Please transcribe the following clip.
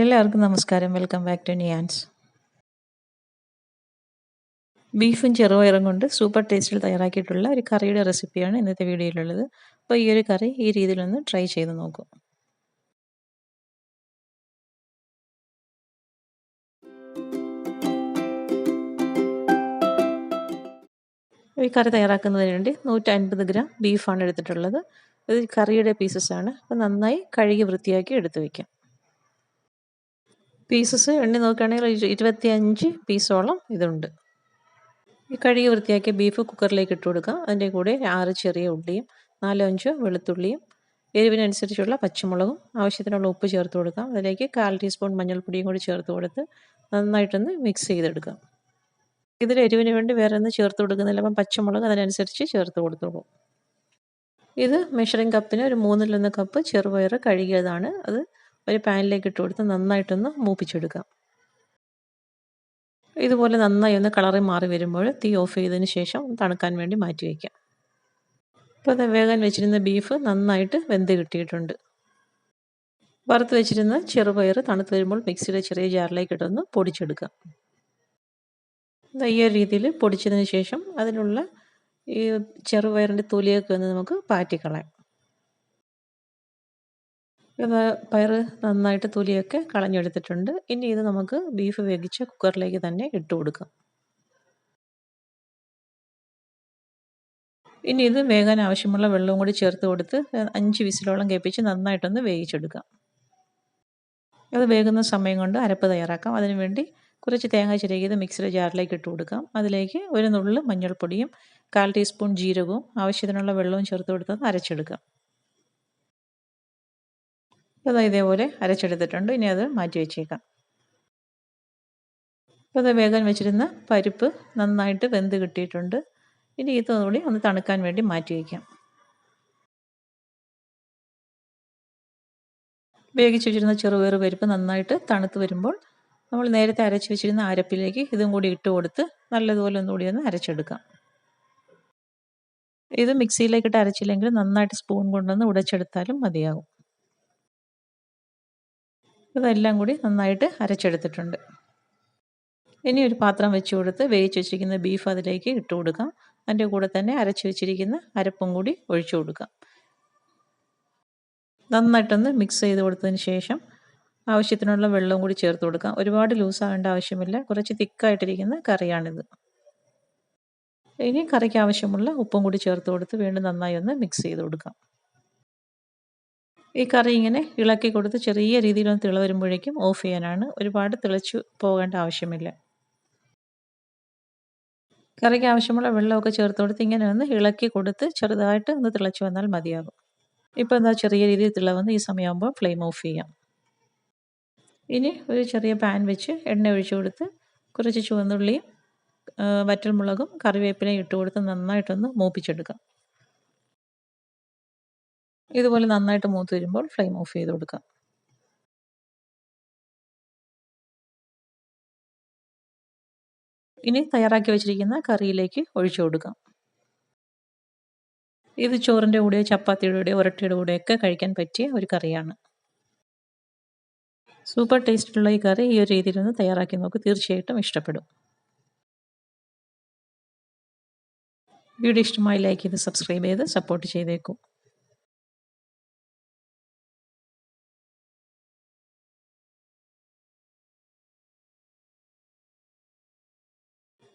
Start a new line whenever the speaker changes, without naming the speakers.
എല്ലാവർക്കും നമസ്കാരം. Welcome back to നിയാൻസ് ബീഫും ചെറുപയറും കൊണ്ട് സൂപ്പർ ടേസ്റ്റിൽ തയ്യാറാക്കിയിട്ടുള്ള ഒരു കറിയുടെ റെസിപ്പിയാണ് ഇന്നത്തെ വീഡിയോയിലുള്ളത്. അപ്പോൾ ഈ ഒരു കറി ഈ രീതിയിലൊന്ന് ട്രൈ ചെയ്ത് നോക്കൂ. ഈ കറി തയ്യാറാക്കുന്നതിന് വേണ്ടി നൂറ്റൻപത് ഗ്രാം ബീഫാണ് എടുത്തിട്ടുള്ളത്. ഇത് കറിയുടെ പീസസ് ആണ്. അപ്പോൾ നന്നായി കഴുകി വൃത്തിയാക്കി എടുത്തു വയ്ക്കാം പീസസ് എണ്ണി നോക്കുകയാണെങ്കിൽ ഇരുപത്തി അഞ്ച് പീസോളം ഇതുണ്ട്. ഈ കഴുകി വൃത്തിയാക്കിയ ബീഫ് കുക്കറിലേക്ക് ഇട്ട് കൊടുക്കുക അതിന്റെ കൂടെ ആറ് ചെറിയ ഉള്ളിയും നാലോ അഞ്ചോ വെളുത്തുള്ളിയും എരിവിനനുസരിച്ചുള്ള പച്ചമുളകും ആവശ്യത്തിനുള്ള ഉപ്പ് ചേർത്ത് കൊടുക്കാം. അതിലേക്ക് കാൽ ടീസ്പൂൺ മഞ്ഞൾപ്പൊടിയും കൂടി ചേർത്ത് കൊടുത്ത് നന്നായിട്ടൊന്ന് മിക്സ് ചെയ്തെടുക്കാം. ഇതിൽ എരിവിന് വേണ്ടി വേറെ ഒന്ന് ചേർത്ത് കൊടുക്കുന്നില്ല. അപ്പം പച്ചമുളക് അതിനനുസരിച്ച് ചേർത്ത് കൊടുത്തോളൂ. ഇത് മെഷറിംഗ് കപ്പിന് ഒരു മൂന്നിലൊന്ന് കപ്പ് ചെറുപയർ കഴുകിയതാണ്. അത് ഒരു പാനിലേക്ക് ഇട്ട് കൊടുത്ത് നന്നായിട്ടൊന്ന് മൂപ്പിച്ചെടുക്കാം ഇതുപോലെ നന്നായി ഒന്ന് കളറി മാറി വരുമ്പോൾ തീ ഓഫ് ചെയ്തതിന് ശേഷം തണുക്കാൻ വേണ്ടി മാറ്റി വയ്ക്കാം ഇപ്പോൾ അത് വേഗം വെച്ചിരുന്ന ബീഫ് നന്നായിട്ട് വെന്ത് കിട്ടിയിട്ടുണ്ട്. വറുത്ത് വെച്ചിരുന്ന ചെറുപയർ തണുത്ത് വരുമ്പോൾ മിക്സിയുടെ ചെറിയ ജാറിലേക്ക് ഇട്ടൊന്ന് പൊടിച്ചെടുക്കാം ഈ രീതിയിൽ പൊടിച്ചതിന് ശേഷം അതിനുള്ള ഈ ചെറുപയറിന്റെ തൊലിയൊക്കെ ഒന്ന് നമുക്ക് പാറ്റിക്കളയാം. പയർ നന്നായിട്ട് തൊലിയൊക്കെ കളഞ്ഞെടുത്തിട്ടുണ്ട്. ഇനി ഇത് നമുക്ക് ബീഫ് വേവിച്ച കുക്കറിലേക്ക് തന്നെ ഇട്ട് കൊടുക്കാം. ഇനി ഇത് വേകാൻ ആവശ്യമുള്ള വെള്ളവും കൂടി ചേർത്ത് കൊടുത്ത് അഞ്ച് വിസിലോളം കേൾപ്പിച്ച് നന്നായിട്ടൊന്ന് വേവിച്ചെടുക്കാം. അത് വേകുന്ന സമയം കൊണ്ട് അരപ്പ് തയ്യാറാക്കാം. അതിനുവേണ്ടി കുറച്ച് തേങ്ങ ചിരകിയത് മിക്സിയുടെ ജാറിലേക്ക് ഇട്ട് കൊടുക്കാം. അതിലേക്ക് ഒരു നുള്ളിൽ മഞ്ഞൾപ്പൊടിയും കാൽ ടീസ്പൂൺ ജീരകവും ആവശ്യത്തിനുള്ള വെള്ളവും ചേർത്ത് കൊടുത്ത് അരച്ചെടുക്കാം. അത് ഇതേപോലെ അരച്ചെടുത്തിട്ടുണ്ട്. ഇനി അത് മാറ്റി വെച്ചേക്കാം. അപ്പോൾ അത് വേഗം വെച്ചിരുന്ന പരിപ്പ് നന്നായിട്ട് വെന്ത് കിട്ടിയിട്ടുണ്ട്. ഇനി ഇതുകൂടി ഒന്ന് തണുക്കാൻ വേണ്ടി മാറ്റി വയ്ക്കാം വേവിച്ച് വെച്ചിരുന്ന ചെറുപയർ പരിപ്പ് നന്നായിട്ട് തണുത്ത് വരുമ്പോൾ നമ്മൾ നേരത്തെ അരച്ച് വെച്ചിരുന്ന അരപ്പിലേക്ക് ഇതും കൂടി ഇട്ട് കൊടുത്ത് നല്ലതുപോലെ ഒന്നുകൂടി ഒന്ന് അരച്ചെടുക്കാം. ഇത് മിക്സിയിലേക്കിട്ട് അരച്ചില്ലെങ്കിൽ നന്നായിട്ട് സ്പൂൺ കൊണ്ടുവന്ന് ഉടച്ചെടുത്താലും മതിയാകും. ഇതെല്ലാം കൂടി നന്നായിട്ട് അരച്ചെടുത്തിട്ടുണ്ട്. ഇനി ഒരു പാത്രം വെച്ച് കൊടുത്ത് വേവിച്ച് വെച്ചിരിക്കുന്ന ബീഫ് അതിലേക്ക് ഇട്ട് കൊടുക്കാം. അതിന്റെ കൂടെ തന്നെ അരച്ച് വെച്ചിരിക്കുന്ന അരപ്പും കൂടി ഒഴിച്ചു കൊടുക്കാം. നന്നായിട്ടൊന്ന് മിക്സ് ചെയ്ത് കൊടുത്തതിന് ശേഷം ആവശ്യത്തിനുള്ള വെള്ളവും കൂടി ചേർത്ത് കൊടുക്കാം. ഒരുപാട് ലൂസാകേണ്ട ആവശ്യമില്ല. കുറച്ച് തിക്കായിട്ടിരിക്കുന്ന കറിയാണിത്. ഇനി കറിക്ക് ആവശ്യമുള്ള ഉപ്പും കൂടി ചേർത്ത് കൊടുത്ത് വീണ്ടും നന്നായി ഒന്ന് മിക്സ് ചെയ്ത് കൊടുക്കാം. ഈ കറി ഇങ്ങനെ ഇളക്കി കൊടുത്ത് ചെറിയ രീതിയിലൊന്ന് തിള വരുമ്പോഴേക്കും ഓഫ് ചെയ്യാനാണ്. ഒരുപാട് തിളച്ചു പോകേണ്ട ആവശ്യമില്ല. കറിക്ക് ആവശ്യമുള്ള വെള്ളമൊക്കെ ചേർത്ത് കൊടുത്ത് ഇങ്ങനെ ഒന്ന് ഇളക്കി കൊടുത്ത് ചെറുതായിട്ട് ഒന്ന് തിളച്ചു വന്നാൽ മതിയാകും. ഇപ്പോൾ എന്താ ചെറിയ രീതിയിൽ തിള തിളവന്ന് ഈ സമയമാകുമ്പോൾ ഫ്ലെയിം ഓഫ് ചെയ്യാം. ഇനി ഒരു ചെറിയ പാൻ വെച്ച് എണ്ണ ഒഴിച്ചു കൊടുത്ത് കുറച്ച് ചുവന്നുള്ളിയും വറ്റൽമുളകും കറിവേപ്പിലയും ഇട്ട് കൊടുത്ത് നന്നായിട്ടൊന്ന് മൂപ്പിച്ചെടുക്കാം. ഇതുപോലെ നന്നായിട്ട് മൂത്ത് വരുമ്പോൾ ഫ്ലെയിം ഓഫ് ചെയ്ത് കൊടുക്കാം. ഇനി തയ്യാറാക്കി വെച്ചിരിക്കുന്ന കറിയിലേക്ക് ഒഴിച്ചു കൊടുക്കാം. ഇത് ചോറിന്റെ കൂടെയോ ചപ്പാത്തിയുടെ കൂടെയോ ഒരട്ടിയുടെ കൂടെയൊക്കെ കഴിക്കാൻ പറ്റിയ ഒരു കറിയാണ്. സൂപ്പർ ടേസ്റ്റുള്ള ഈ കറി ഈ ഒരു രീതിയിൽ നിന്ന് തയ്യാറാക്കി നോക്ക് തീർച്ചയായിട്ടും ഇഷ്ടപ്പെടും. വീഡിയോ ഇഷ്ടമായി ലൈക്ക് ചെയ്ത് സബ്സ്ക്രൈബ് ചെയ്ത് സപ്പോർട്ട് ചെയ്തേക്കും.